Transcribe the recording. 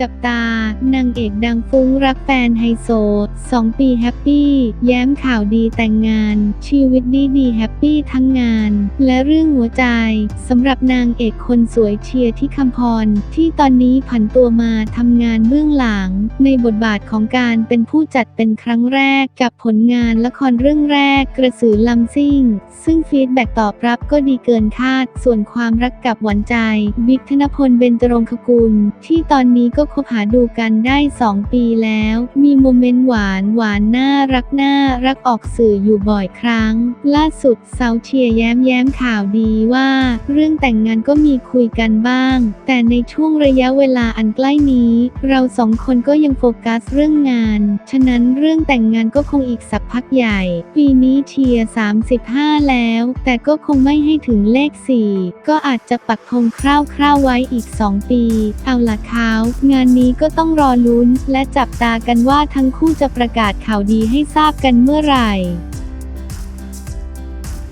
จับตา นางเอกดังฟุ้งรักแฟนไฮโซ 2 ปีแฮปปี้ แย้มข่าวดีแต่งงาน ชีวิตดีดีแฮปปี้ทั้งงาน และเรื่องหัวใจสำหรับนางเอกคนสวยเชียร์ที่คำพร ที่ตอนนี้ผันตัวมาทำงานเบื้องหลัง ในบทบาทของการเป็นผู้จัดเป็นครั้งแรกกับผลงานละครเรื่องแรกกระสือลำซิ่ง ซึ่งฟีดแบ็ตอบรับก็ดีเกินคาด ส่วนความรักกับหวานใจ บิ๊กธนพลเบญจรงคกุล ที่ตอนนี้ก็ก็คบหาดูกันได้ 2 ปีแล้ว มีโมเมนต์หวานหวานน่ารักน่ารักออกสื่ออยู่บ่อยครั้ง ล่าสุดสาวเชียร์แย้มแย้มข่าวดีว่า เรื่องแต่งงานก็มีคุยกันบ้าง แต่ในช่วงระยะเวลาอันใกล้นี้ เราสองคนก็ยังโฟกัสเรื่องงาน ฉะนั้นเรื่องแต่งงานก็คงอีกสักพักใหญ่ ปีนี้เชียร์35 แล้ว แต่ก็คงไม่ให้ถึงเลข 4 ก็อาจจะปักธงคร่าวๆไว้อีก 2 ปี เอาละเขางานนี้ก็ต้องรอลุ้น และจับตากันว่าทั้งคู่จะประกาศข่าวดีให้ทราบกันเมื่อไหร่